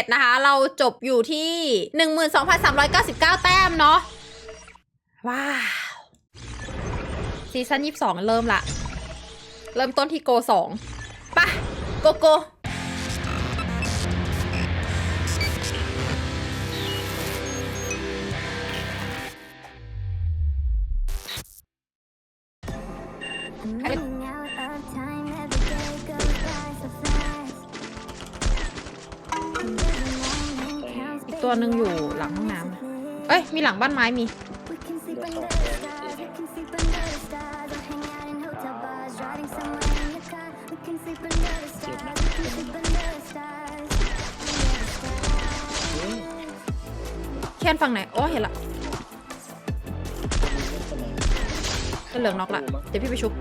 11 นะคะ เราจบอยู่ที่ 12,399 แต้มเนาะ ว้าวซีซั่น22 เริ่มละ เริ่มต้นที่โก 2ปะโกโก Running out ตัวหนึ่งอยู่หลังห้องน้ำนะเอ้ย มีหลังบ้านไม้มี We can sleep under the stars, we can sleep under the stars, or hang out in hotel bars, riding somewhere in the car. We can sleep under the stars, we can sleep under the stars, under the stars. เคียนฝั่งไหน โอ้เห็นละเคียนเหลืองน็อกละ เดี๋ยวพี่ไปชุบ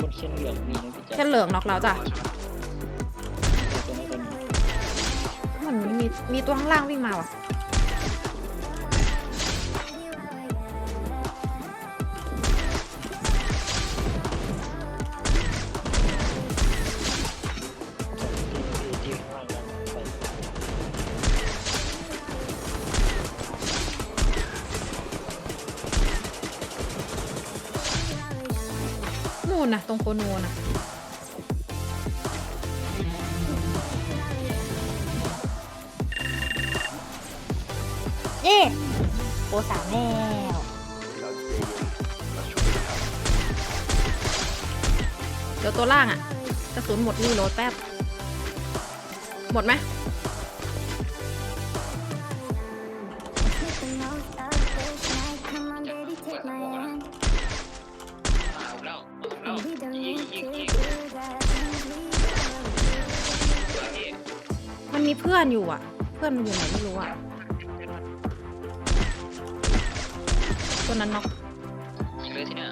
บนเขียนเหลืองมีนะพี่เคีแจ๊ยนเหลืองน็อกแล้วจ้ะ มันมีมีตัวข้างล่างวิ่งมาว่ะ นู่นนะตรงโคโนนะ ปรสามแล้วเดี๋ยวตัวล่างอะกระสุนหมดรีโหลดแป๊บ หมดไหมมันมีเพื่อนอยู่อะ เพื่อนมันอยู่ไหนไม่รู้อะ ตัวนั้นน็อกยิงเลยที่เนี่ย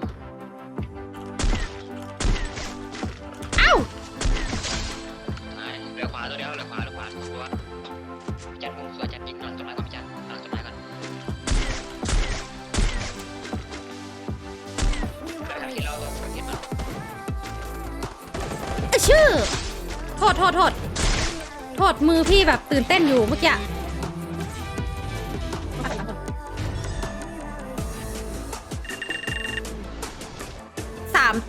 อ้าวตายเหลือขวาตัวเดียวเหลือขวาเหลือขวาตัวจัดมุมสวยจัดยิงหลังต้นไม้ก่อนพี่จัดหลังต้นไม้ก่อนแล้วที่เราต้องสังเกตนะเอ้ยชื่อโทษโทษโทษโทษมือพี่แบบตื่นเต้นอยู่เมื่อกี้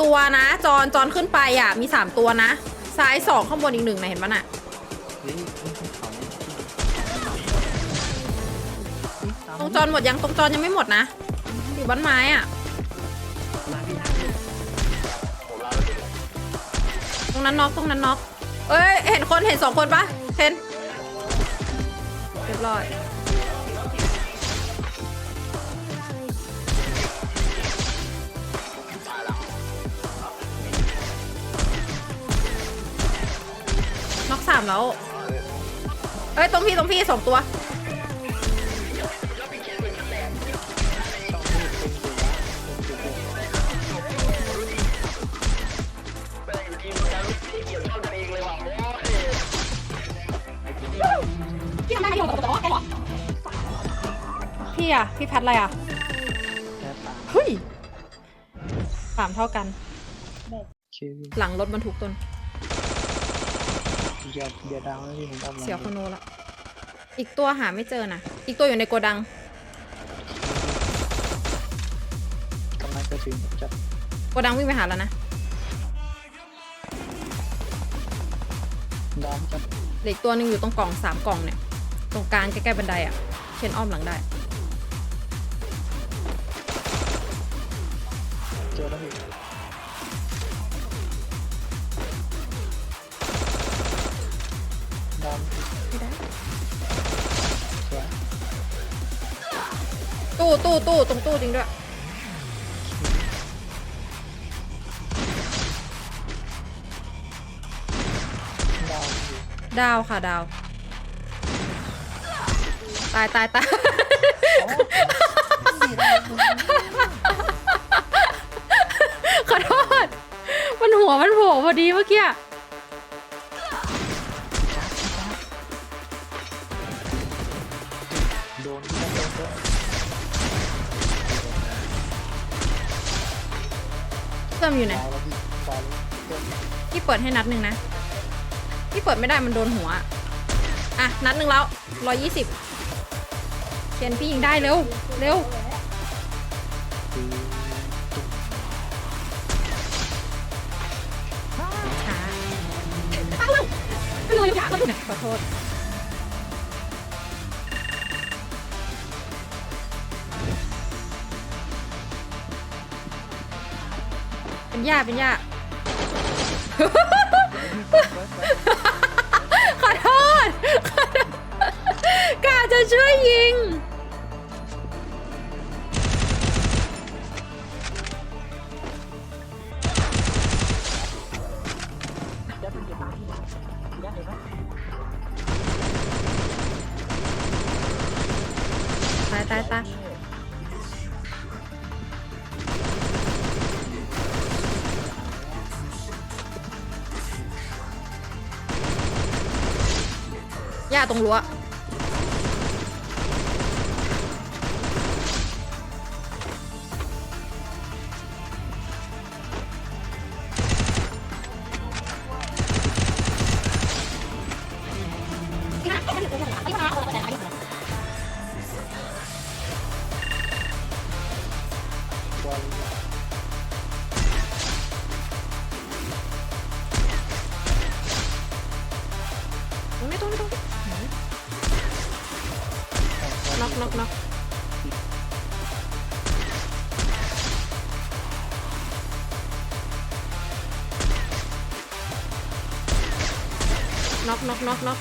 ตัวนะ จอนจอนขึ้นไปอะ มีสามตัวนะ ซ้ายสองข้างบนอีกหนึ่งนะเห็นปะน่ะเฮ้ยนี่คือเขาตรงจอนหมดยังตรงจอนยังไม่หมดนะ อยู่บ้านไม้อะ ตรงนั้นน็อกตรงนั้นน็อกเอ้ย เห็นคนเห็นสองคนปะเห็นเรียบร้อย น็อกสามแล้ว เอ้ยตรงพี่ตรงพี่สองตัว พี่ทำได้ไหมอยู่กับตัวแกหรอพี่อะพี่แพทอะไรอะแค่ตามเฮ้ยสามเท่ากันชื่อหลังรถบรรทุกต้น เดียวเดียวดาวนะพี่ผมเอามาเสียวคโนละ อีกตัวหาไม่เจอนะ อีกตัวอยู่ในโกดัง กำลังจะถึงจัดโกดังวิ่งไปหาแล้วนะดาวจัดเหลืออีกตัวหนึ่งอยู่ตรงกล่องสามกล่องเนี่ย ตรงกลางใกล้ๆบันไดอะเชนอ้อมหลังได้ เจอแล้วพี่ ตู้ตู้ตู้ตรงตู้จริงด้วย ดาวพี่ดาวค่ะดาว ตายตายตายขอโทษ มันหัวมันโผล่พอดีเมื่อกี้ ส้มอยู่ไหนพี่เปิดให้นัดหนึ่งนะพี่เปิดไม่ได้มันโดนหัวออะ นัดหนึ่งแล้วร้อยยี่สิบเชนพี่ยิงได้เร็ว เร็ว ช้าไม่เลยอยากขอโทษ เป็นยาเป็นยาขอโทษขอโทษกาจะช่วยยิง ตายตายตาย ย่า น็อกน็อกน็อกน็อกน็อกน็อกน็อก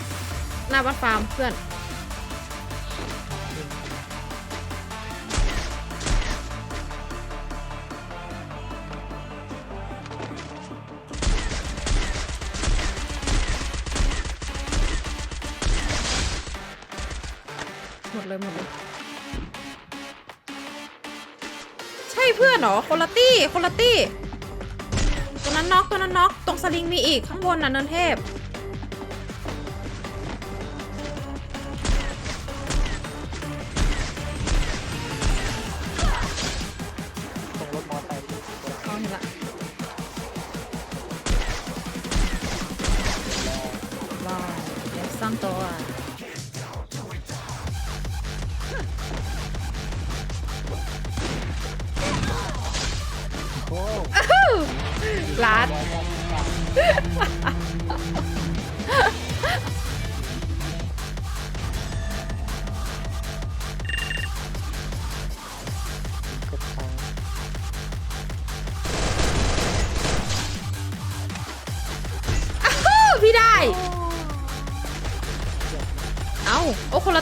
หน้าวัดฟาร์มเพื่อน เลยหมดเลย ใช่เพื่อนเหรอคนละตี้คนละตี้ตัวนั้นน็อกตัวนั้นน็อกตรงสลิงมีอีกข้างบนน่ะเนินเทพ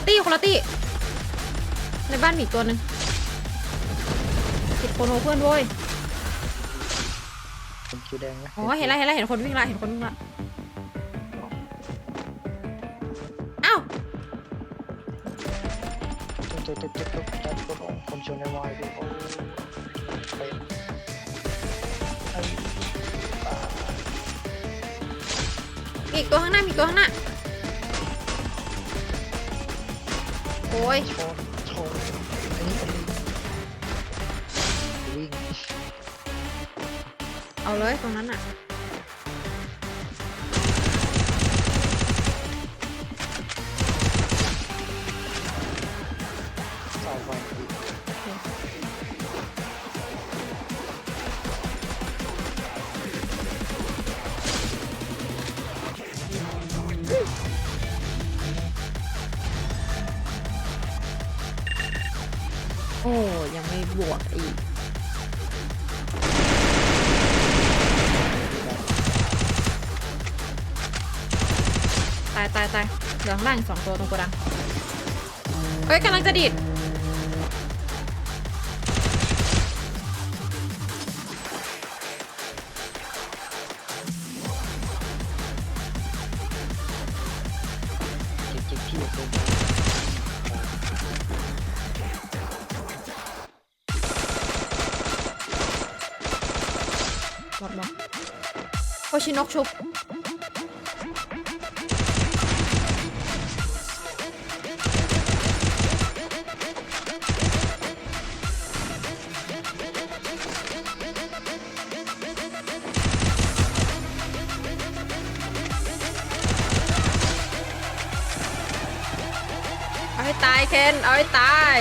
ตี้คนละตี้ในบ้านมีอีกตัวหนึ่งติดโคโนเพื่อนโว้ยเป็นคิวแดงนะอ๋อเห็นละเห็นละเห็นคนวิ่งละเห็นคนวิ่งละอ้าวตุ๊กตุ๊กตุ๊กตุ๊กตุ๊กตุ๊กคนชนในวายดูโอ้เป็นไอ้มีอีกตัวข้างหน้ามีอีกตัวข้างหน้า โอ้ยชนชนอันนี้เป็นวิ่งเอาเลยตรงนั้นอะ ยังไม่บวกอีก ตายตายตายเหลืองล่างสองตัวตรงกระดัง เฮ้ยกำลังจะดิด โอชินกชุบเตายเคนเอาให้ตาย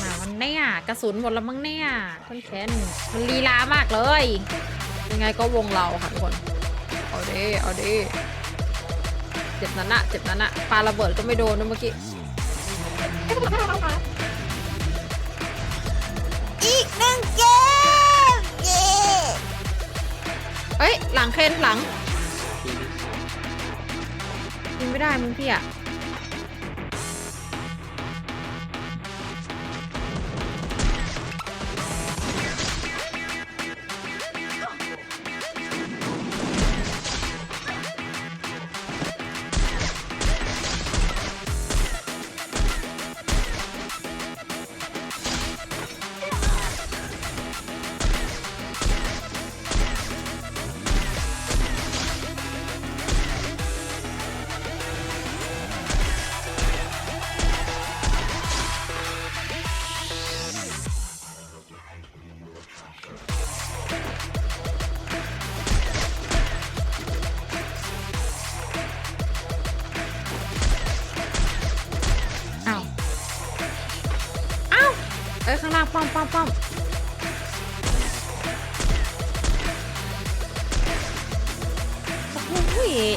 มามันเนี่ยกระสุนหมดแล้วมั้งเนี่ยคนเคนมันลีลามากเลย ยังไงก็วงเราค่ะทุกคน เอาดิเอาดิเจ็บนั้นอะเจ็บนั้นอะปาระเบิดก็ไม่โดนนะเมื่อกี้ อีกหนึ่งเกม เย้เอ้ย หลังเคนหลังยิงไม่ได้มึงพี่อะ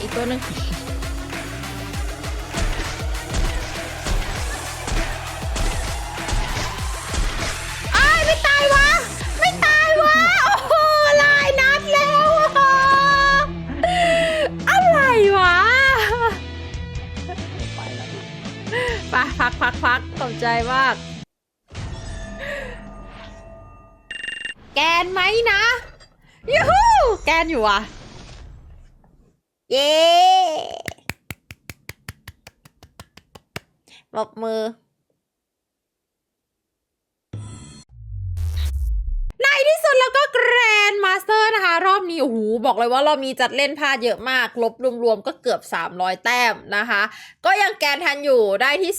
อีกตัวหนึ่งอ้ายไม่ตายวะ ไม่ตายวะ โอ้โหลายนัดแล้วอะอะไรวะ ไปแล้วไปพักพักพักตกใจมาก แกนไหมนะยูฮูแกนอยู่อะ เย้บอกมือ ในที่สุดแล้วก็แกรนมาสเตอร์นะคะ รอบนี้โอ้โหบอกเลยว่ารอบนี้จัดเล่นพลาดเยอะมาก ลบรวมๆก็เกือบ 300 แต้มนะคะ ก็ยังแกนทันอยู่ได้ที่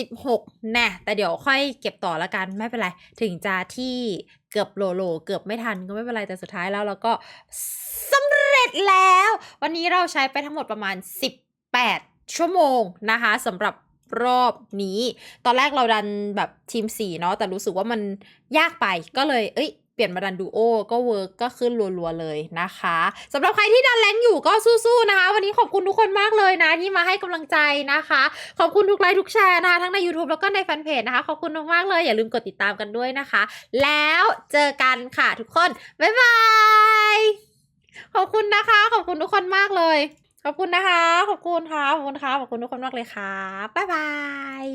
276แน่แต่เดี๋ยวค่อยเก็บต่อละกันไม่เป็นไร ถึงจะที่เกือบโลโล เกือบไม่ทันก็ไม่เป็นไร แต่สุดท้ายแล้วเราก็สำเร็จแล้ว วันนี้เราใช้ไปทั้งหมดประมาณ 18 ชั่วโมงนะคะสำหรับ รอบนี้ ตอนแรกเราดันแบบทีม4เนาะแต่รู้สึกว่ามันยากไปก็เลย เอ้ยเปลี่ยนมาดันดูโอก็เวิร์กก็ขึ้นรัวๆเลยนะคะสำหรับใครที่ดันแรงอยู่ก็สู้ๆนะคะ วันนี้ขอบคุณทุกคนมากเลยนะที่มาให้กำลังใจนะคะ ขอบคุณทุกไลค์ทุกแชร์นะคะ ทั้งใน YouTube แล้วก็ในแฟนเพจนะคะ ขอบคุณมากๆเลย อย่าลืมกดติดตามกันด้วยนะคะ แล้วเจอกันค่ะทุกคน บ๊ายบาย ขอบคุณนะคะ ขอบคุณทุกคนมากเลย ขอบคุณนะคะ ขอบคุณค่ะขอบคุณค่ะขอบคุณทุกคนมากเลยค่ะบ๊ายบาย